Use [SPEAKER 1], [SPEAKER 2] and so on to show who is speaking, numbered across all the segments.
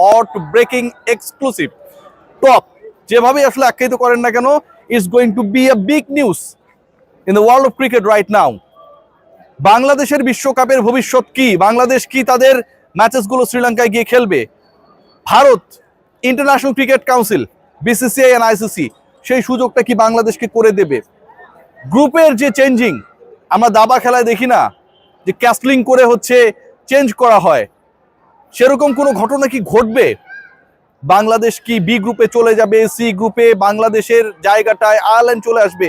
[SPEAKER 1] Hot breaking exclusive top যেভাবে আসলে আখ্যায়িত করেন না কেন is going to be a big news in the world of cricket right now বাংলাদেশের বিশ্বকাপের ভবিষ্যৎ কি? বাংলাদেশ কি তাদের ম্যাচেসগুলো শ্রীলঙ্কায় গিয়ে খেলবে? Bharat international cricket council BCCI and ICC সেই সুযোগটা কি বাংলাদেশকে করে দেবে? গ্রুপের যে চেঞ্জিং আমরা দাবা খেলায় দেখি না যে ক্যাসলিং করে হচ্ছে চেঞ্জ করা হয়। সেরকম কোনো ঘটনা কি ঘটবে? বাংলাদেশ কি বি গ্রুপে চলে যাবে সি গ্রুপে বাংলাদেশের জায়গাটায় আয়ারল্যান্ড চলে আসবে?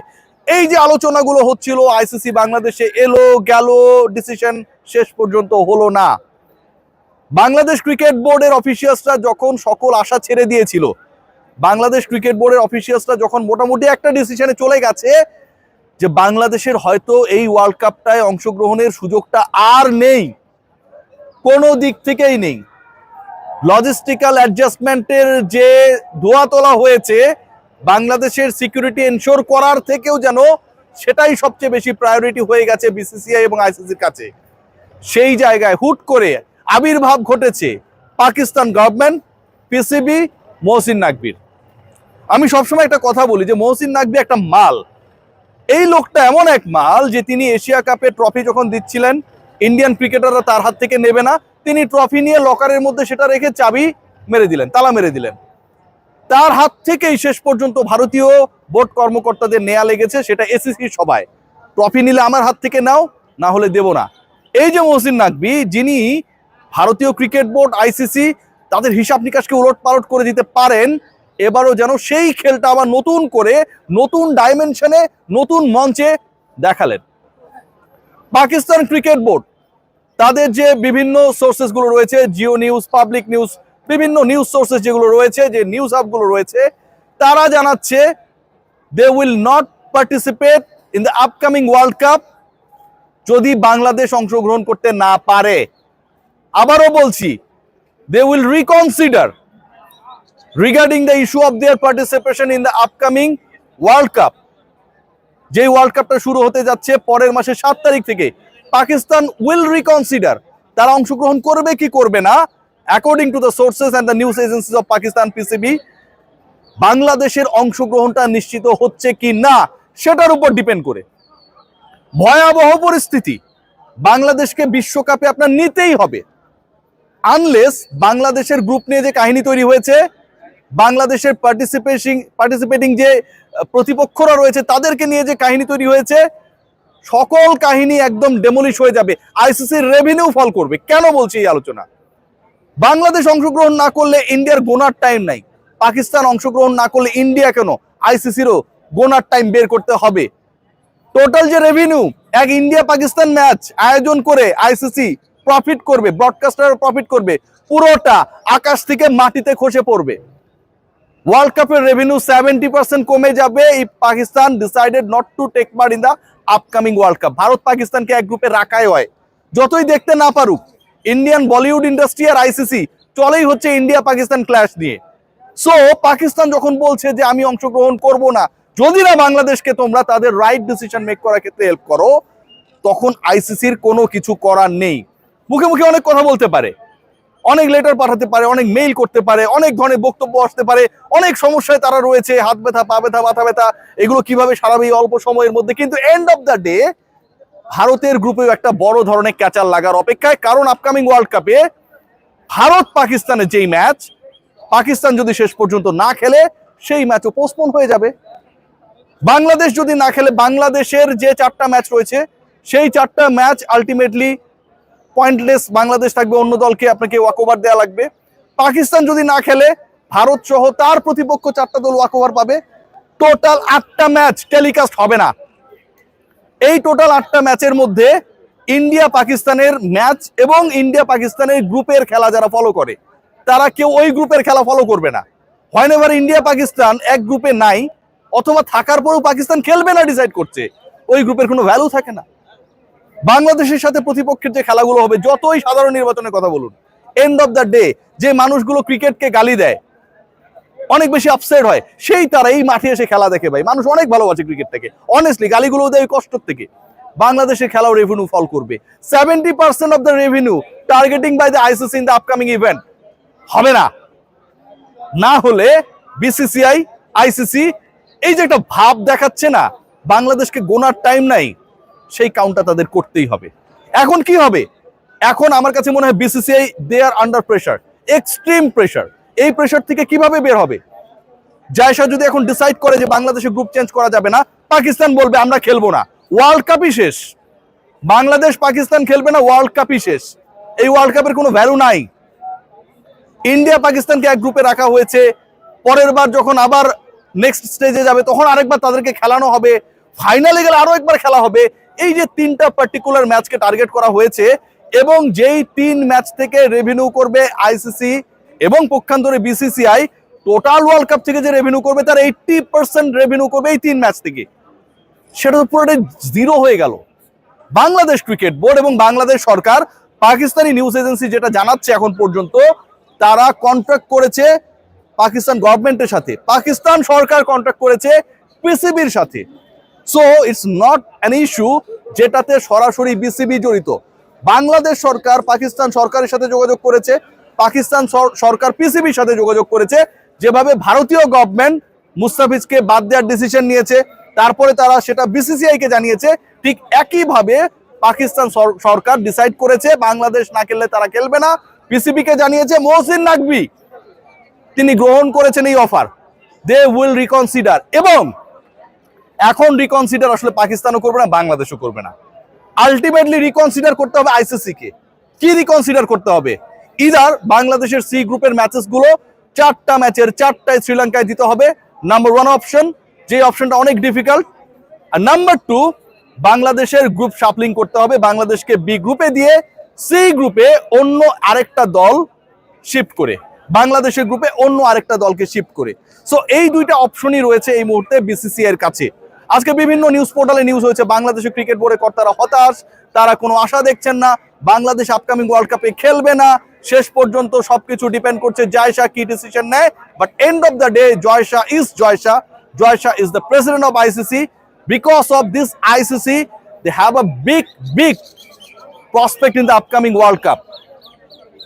[SPEAKER 1] এই যে আলোচনাগুলো হচ্ছিল আইসিসি বাংলাদেশে এলো, গেল ডিসিশন শেষ পর্যন্ত হলো না। বাংলাদেশ ক্রিকেট বোর্ডের অফিসিয়ালসরা যখন সকল আশা ছেড়ে দিয়েছিল, বাংলাদেশ ক্রিকেট বোর্ডের অফিসিয়ালসরা যখন মোটামুটি একটা ডিসিশনে চলে গেছে যে বাংলাদেশের হয়তো এই ওয়ার্ল্ড কাপটায় অংশগ্রহণের সুযোগটা আর নেই। কোনো দিক থেকেই নেই। লজিস্টিক্যাল অ্যাডজাস্টমেন্টের যে ধোয়া তোলা হয়েছে, বাংলাদেশের সিকিউরিটি এনশোর করার থেকেও যেন সেটাই সবচেয়ে বেশি প্রায়োরিটি হয়ে গেছে বিসিসিআই এবং আইসিসির কাছে। সেই জায়গায় হুট করে আবির্ভাব ঘটেছে পাকিস্তান গভর্নমেন্ট পিসিবি মহসিন নাকবির আমি সবসময় একটা কথা বলি যে মহসিন নাকবি একটা মাল। এই লোকটা এমন এক মাল যে তিনি এশিয়া কাপে ট্রফি যখন দিচ্ছিলেন ইন্ডিয়ান ক্রিকেটাররা তার হাত থেকে নেবে না। তিনি ট্রফি নিয়ে লকারের মধ্যে সেটা রেখে চাবি মেরে দিলেন, তালা মেরে দিলেন। তার হাত থেকেই শেষ পর্যন্ত ভারতীয় বোর্ড কর্মকর্তাদের নেয়া লেগেছে, সেটা এসিসি সবাই ট্রফি নিলে আমার হাত থেকে নাও, না হলে দেব না। এই যে মহসিন নাকবি যিনি ভারতীয় ক্রিকেট বোর্ড আইসিসি তাদের হিসাব নিকাশকে উলট পালট করে দিতে পারেন, এবারও যেন সেই খেলটা আবার নতুন করে, নতুন ডাইমেনশনে নতুন মঞ্চে দেখালেন। পাকিস্তান ক্রিকেট বোর্ড তাদের যে বিভিন্ন সোর্সেসগুলো রয়েছে জিও নিউজ পাবলিক নিউজ বিভিন্ন নিউজ সোর্সেস যেগুলো রয়েছে, যে নিউজ হাবগুলো রয়েছে, তারা জানাচ্ছে they will not participate in the upcoming world cup যদি বাংলাদেশ অংশগ্রহণ করতে না পারে। আবারও বলছি they will reconsider regarding the issue of their participation in the upcoming world cup যে ওয়ার্ল্ড কাপটা শুরু হতে যাচ্ছে পরের মাসে সাত তারিখ থেকে। পাকিস্তান উইল রিকনসিডার তারা অংশগ্রহণ করবে কি করবে না? According to the sources and the news agencies of Pakistan PCB বাংলাদেশের অংশগ্রহণটা নিশ্চিত হচ্ছে কি না, সেটার উপর ডিপেন্ড করে। ভয়াবহ পরিস্থিতি। বাংলাদেশকে বিশ্বকাপে আপনার নিতেই হবে। আনলেস বাংলাদেশের গ্রুপ নিয়ে যে কাহিনী তৈরি হয়েছে, বাংলাদেশের পার্টিসিপেশন পার্টিসিপেটিং যে প্রতিপক্ষরা রয়েছে, তাদেরকে নিয়ে যে কাহিনী তৈরি হয়েছে সকল কাহিনী একদম ডেমলিশ হয়ে যাবে। আইসিসির রেভিনিউ ফল করবে। কেন বলছি এই আলোচনা? বাংলাদেশ অংশগ্রহণ না করলে ইন্ডিয়ার গোনার টাইম নাই। পাকিস্তান অংশগ্রহণ না করলে ইন্ডিয়া কেন? আইসিসিরও গোনার টাইম বের করতে হবে। টোটাল যে রেভিনিউ এক ইন্ডিয়া পাকিস্তান ম্যাচ আয়োজন করে আইসিসি প্রফিট করবে ব্রডকাস্টার প্রফিট করবে। পুরোটা আকাশ থেকে মাটিতে খসে পড়বে। ওয়ার্ল্ড কাপের রেভিনিউ সেভেন্টি পার্সেন্ট কমে যাবে। এই Pakistan decided not to take part in the upcoming world cup Bharat পাকিস্তানকে এক গ্রুপে রাখাই হয়। যতই দেখতে না পারুক ইন্ডিয়ান বলিউড ইন্ডাস্ট্রি আর আইসিসি চলেই হচ্ছে ইন্ডিয়া পাকিস্তান ক্ল্যাশ নিয়ে। সো পাকিস্তান যখন বলছে যে আমি অংশগ্রহণ করব না, যদি না বাংলাদেশকে তোমরা তাদের রাইট ডিসিশন মেক করার ক্ষেত্রে হেল্প করো, তখন আইসিসির কোনো কিছু করার নেই। মুখে মুখে অনেক কথা বলতে পারে। অনেক লেটার পাঠাতে পারে, অনেক মেইল করতে পারে, অনেক ধরনের বক্তব্য আসতে পারে, অনেক সমস্যায় তারা রয়েছে, হাত ব্যথা, পা ব্যথা, মাথা ব্যথা, এগুলো কীভাবে সারাবে এই অল্প সময়ের মধ্যে? কিন্তু এন্ড অফ দ্য ডে ভারতের গ্রুপেও একটা বড় ধরনের ক্যাচার লাগার অপেক্ষায়, কারণ আপকামিং ওয়ার্ল্ড কাপে ভারত পাকিস্তানের যেই ম্যাচ পাকিস্তান যদি শেষ পর্যন্ত না খেলে, সেই ম্যাচও পোস্টপোন হয়ে যাবে। বাংলাদেশ যদি না খেলে, বাংলাদেশের যে চারটা ম্যাচ রয়েছে, সেই চারটা ম্যাচ আলটিমেটলি পয়েন্টলেস বাংলাদেশ থাকবে, অন্য দলকে আপনাকে ওয়াকওভার দেওয়া লাগবে। পাকিস্তান যদি না খেলে, ভারত সহ তার প্রতিপক্ষ চারটা দল ওয়াকওভার পাবে। টোটাল আটটা ম্যাচ টেলিকাস্ট হবে না। এই টোটাল আটটা ম্যাচের মধ্যে ইন্ডিয়া পাকিস্তানের ম্যাচ এবং ইন্ডিয়া পাকিস্তানের গ্রুপের খেলা যারা ফলো করে, তারা কেউ ওই গ্রুপের খেলা ফলো করবে না। হয় ইন্ডিয়া পাকিস্তান এক গ্রুপে নাই, অথবা থাকার পরেও পাকিস্তান খেলবে না ডিসাইড করছে। ওই গ্রুপের কোনো ভ্যালু থাকে না। বাংলাদেশের সাথে প্রতিপক্ষের যে খেলাগুলো হবে, যতই সাধারণ নির্বাচনের কথা বলুন এন্ড অফ দ্য ডে যে মানুষগুলো ক্রিকেটকে গালি দেয়, অনেক বেশি আপসেট হয়, সেই তারা এই মাঠে এসে খেলা দেখে ভাই। মানুষ অনেক ভালোবাসে ক্রিকেট থেকে। অনেস্টলি গালিগুলো দেয় কষ্ট থেকে। বাংলাদেশের খেলাও রেভিনিউ ফল করবে। Seventy percent of the revenue targeting by the ICC in the upcoming event হবে না। না হলে বিসিসিআই আইসিসি এই যে একটা ভাব দেখাচ্ছে না, বাংলাদেশকে গোনার টাইম নাই। সেই কাউন্টটা তাদের করতেই হবে। এখন কি হবে? এখন আমার কাছে মনে হয় BCCI they are under pressure extreme pressure এই প্রেশার থেকে কীভাবে বের হবে? জায়সা যদি এখন ডিসাইড করে যে বাংলাদেশে গ্রুপ চেঞ্জ করা যাবে না, পাকিস্তান বলবে, আমরা খেলব না। ওয়ার্ল্ড কাপই শেষ। বাংলাদেশ, পাকিস্তান খেলবে না ওয়ার্ল্ড কাপই শেষ। এই ওয়ার্ল্ড কাপের কোনো ভ্যালু নাই। ইন্ডিয়া পাকিস্তানকে এক গ্রুপে রাখা হয়েছে। পরের বার যখন আবার নেক্সট স্টেজে যাবে, তখন আরেকবার তাদেরকে খেলানো হবে। ফাইনালে গেলে আরও একবার খেলা হবে। এই যে তিনটা পার্টিকুলার ম্যাচকে টার্গেট করা হয়েছে এবং যেই তিন ম্যাচ থেকে রেভিনিউ করবে আইসিসি এবং পক্ষান্তরে বিসিসিআই টোটাল ওয়ার্ল্ড কাপ থেকে যে রেভিনিউ করবে তার এইটটি পার্সেন্ট রেভিনিউ করবে এই তিন ম্যাচ থেকে। সেটা তো পুরোটাই জিরো হয়ে গেল। বাংলাদেশ ক্রিকেট বোর্ড এবং বাংলাদেশ সরকার, পাকিস্তানি নিউজ এজেন্সি যেটা জানাচ্ছে এখন পর্যন্ত, তারা কন্ট্রাক্ট করেছে পাকিস্তান গভর্নমেন্টের সাথে। পাকিস্তান সরকার কন্ট্রাক্ট করেছে পিসিবির সাথে। So it's not an issue যেটাতে সরাসরি বিসিবি জড়িত। বাংলাদেশ সরকার, পাকিস্তান সরকারের সাথে যোগাযোগ করেছে, পাকিস্তান সরকার পিসিবির সাথে যোগাযোগ করেছে, যেভাবে ভারতীয় গভর্নমেন্ট মুস্তাফিজকে বাদ দেওয়ার ডিসিশন নিয়েছে, তারপরে তারা সেটা বিসিসিআই কে জানিয়েছে, ঠিক একইভাবে পাকিস্তান সরকার ডিসাইড করেছে, বাংলাদেশ না খেললে তারা খেলবে না পিসিবি কে জানিয়েছে, মহসিন নাকবি তিনি গ্রহণ করেছেন এই অফার দে উইল রিকনসিডার এবং এখন রিকনসিডার আসলে পাকিস্তানও করবে না, বাংলাদেশও করবে না। আলটিমেটলি রিকনসিডার করতে হবে আইসিসি কে। কি রিকনসিডার করতে হবে? ইদার বাংলাদেশের সি গ্রুপের ম্যাচেসগুলো চারটা ম্যাচের চারটায় শ্রীলঙ্কায় দিতে হবে। নাম্বার ওয়ান অপশন যে অপশনটা অনেক ডিফিকাল্ট আর নাম্বার টু বাংলাদেশের গ্রুপ শাপলিং করতে হবে। বাংলাদেশকে বি গ্রুপে দিয়ে সি গ্রুপে অন্য আরেকটা দল শিফট করে। বাংলাদেশের গ্রুপে অন্য আরেকটা দলকে শিফট করে। সো এই দুইটা অপশনই রয়েছে এই মুহূর্তে বিসিসি এর কাছে। আজকে বিভিন্ন নিউজ পোর্টালে নিউজ হয়েছে বাংলাদেশের ক্রিকেট বোর্ডের কর্তারা হতাশ, তারা কোনো আশা দেখছেন না, বাংলাদেশ আপকামিং ওয়ার্ল্ড কাপে খেলবে না, শেষ পর্যন্ত সবকিছু ডিপেন্ড করছে জয়শা কি ডিসিশন নেয় but end of the day Jay Shah is Jay Shah Jay Shah is the president of ICC because of this ICC they have a big big prospect in the upcoming world cup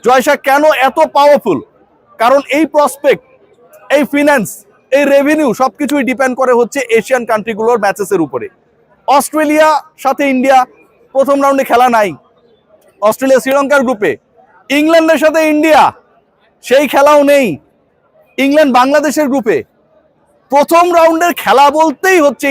[SPEAKER 1] Jay Shah কেন এত powerful কারণ এই prospect এই finance এই revenue সবকিছুই depend করে হচ্ছে Asian কান্ট্রিগুলোর ম্যাচেসের উপরে। অস্ট্রেলিয়া, সাথে ইন্ডিয়া প্রথম রাউন্ডে খেলা নাই। অস্ট্রেলিয়া, শ্রীলঙ্কার গ্রুপে ইংল্যান্ডের সাথে ইন্ডিয়া সেই খেলাও নেই। ইংল্যান্ড, বাংলাদেশের গ্রুপে প্রথম রাউন্ডের খেলা বলতেই হচ্ছে